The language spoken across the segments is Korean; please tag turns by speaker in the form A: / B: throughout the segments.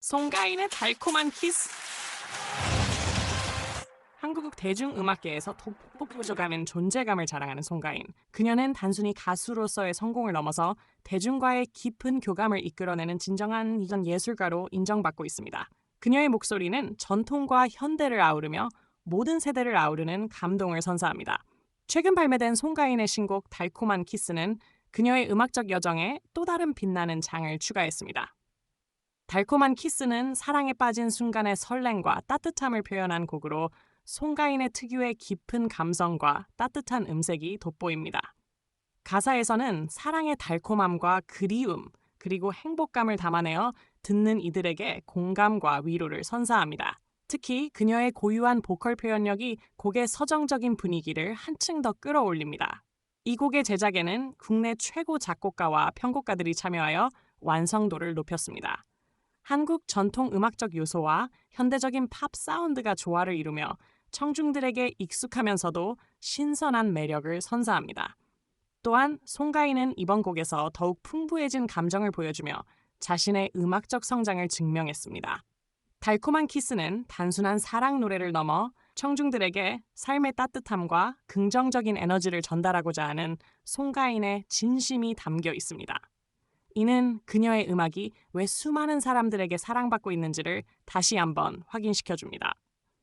A: 송가인의 달콤한 키스. 한국 대중음악계에서 돋보여져가는 존재감을 자랑하는 송가인. 그녀는 단순히 가수로서의 성공을 넘어서 대중과의 깊은 교감을 이끌어내는 진정한 이전 예술가로 인정받고 있습니다. 그녀의 목소리는 전통과 현대를 아우르며 모든 세대를 아우르는 감동을 선사합니다. 최근 발매된 송가인의 신곡 달콤한 키스는 그녀의 음악적 여정에 또 다른 빛나는 장을 추가했습니다. 달콤한 키스는 사랑에 빠진 순간의 설렘과 따뜻함을 표현한 곡으로 송가인의 특유의 깊은 감성과 따뜻한 음색이 돋보입니다. 가사에서는 사랑의 달콤함과 그리움, 그리고 행복감을 담아내어 듣는 이들에게 공감과 위로를 선사합니다. 특히 그녀의 고유한 보컬 표현력이 곡의 서정적인 분위기를 한층 더 끌어올립니다. 이 곡의 제작에는 국내 최고 작곡가와 편곡가들이 참여하여 완성도를 높였습니다. 한국 전통 음악적 요소와 현대적인 팝 사운드가 조화를 이루며 청중들에게 익숙하면서도 신선한 매력을 선사합니다. 또한 송가인은 이번 곡에서 더욱 풍부해진 감정을 보여주며 자신의 음악적 성장을 증명했습니다. 달콤한 키스는 단순한 사랑 노래를 넘어 청중들에게 삶의 따뜻함과 긍정적인 에너지를 전달하고자 하는 송가인의 진심이 담겨 있습니다. 이는 그녀의 음악이 왜 수많은 사람들에게 사랑받고 있는지를 다시 한번 확인시켜 줍니다.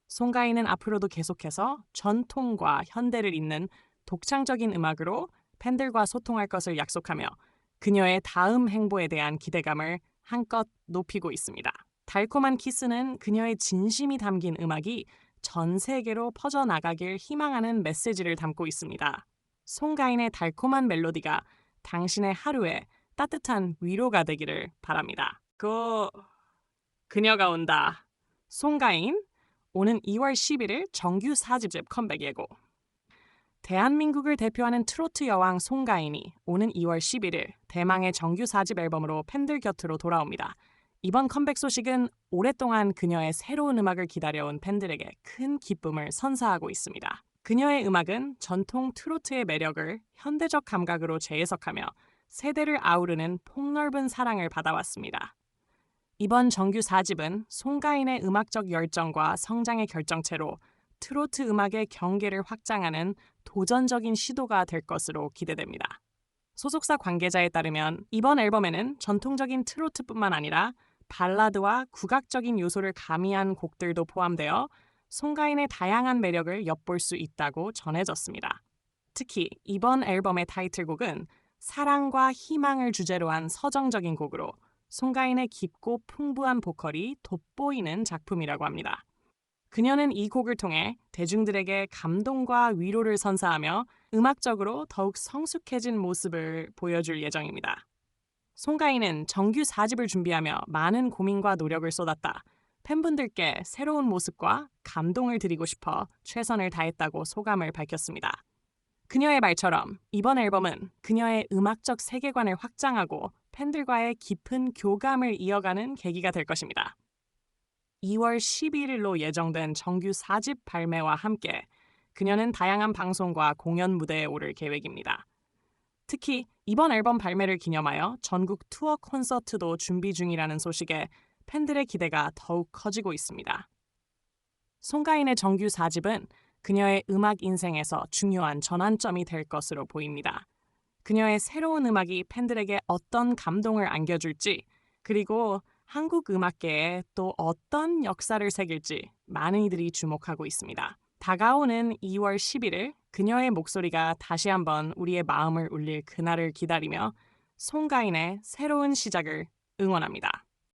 A: 송가인은 앞으로도 계속해서 전통과 현대를 잇는 독창적인 음악으로 팬들과 소통할 것을 약속하며 그녀의 다음 행보에 대한 기대감을 한껏 높이고 있습니다. 달콤한 키스는 그녀의 진심이 담긴 음악이 전 세계로 퍼져나가길 희망하는 메시지를 담고 있습니다. 송가인의 달콤한 멜로디가 당신의 하루에 따뜻한 위로가 되기를 바랍니다. 그 그녀가 온다. 송가인 오는 2월 11일 정규 4집집 컴백 예고. 대한민국을 대표하는 트로트 여왕 송가인이 오는 2월 11일 대망의 정규 4집 앨범으로 팬들 곁으로 돌아옵니다. 이번 컴백 소식은 오랫동안 그녀의 새로운 음악을 기다려온 팬들에게 큰 기쁨을 선사하고 있습니다. 그녀의 음악은 전통 트로트의 매력을 현대적 감각으로 재해석하며 세대를 아우르는 폭넓은 사랑을 받아왔습니다. 이번 정규 4집은 송가인의 음악적 열정과 성장의 결정체로 트로트 음악의 경계를 확장하는 도전적인 시도가 될 것으로 기대됩니다. 소속사 관계자에 따르면 이번 앨범에는 전통적인 트로트뿐만 아니라 발라드와 국악적인 요소를 가미한 곡들도 포함되어 송가인의 다양한 매력을 엿볼 수 있다고 전해졌습니다. 특히 이번 앨범의 타이틀곡은 사랑과 희망을 주제로 한 서정적인 곡으로 송가인의 깊고 풍부한 보컬이 돋보이는 작품이라고 합니다. 그녀는 이 곡을 통해 대중들에게 감동과 위로를 선사하며 음악적으로 더욱 성숙해진 모습을 보여줄 예정입니다. 송가인은 정규 4집을 준비하며 많은 고민과 노력을 쏟았다. 팬분들께 새로운 모습과 감동을 드리고 싶어 최선을 다했다고 소감을 밝혔습니다. 그녀의 말처럼 이번 앨범은 그녀의 음악적 세계관을 확장하고 팬들과의 깊은 교감을 이어가는 계기가 될 것입니다. 2월 11일로 예정된 정규 4집 발매와 함께 그녀는 다양한 방송과 공연 무대에 오를 계획입니다. 특히 이번 앨범 발매를 기념하여 전국 투어 콘서트도 준비 중이라는 소식에 팬들의 기대가 더욱 커지고 있습니다. 송가인의 정규 4집은 그녀의 음악 인생에서 중요한 전환점이 될 것으로 보입니다. 그녀의 새로운 음악이 팬들에게 어떤 감동을 안겨줄지, 그리고 한국 음악계에 또 어떤 역사를 새길지 많은 이들이 주목하고 있습니다. 다가오는 2월 11일 그녀의 목소리가 다시 한번 우리의 마음을 울릴 그날을 기다리며 송가인의 새로운 시작을 응원합니다.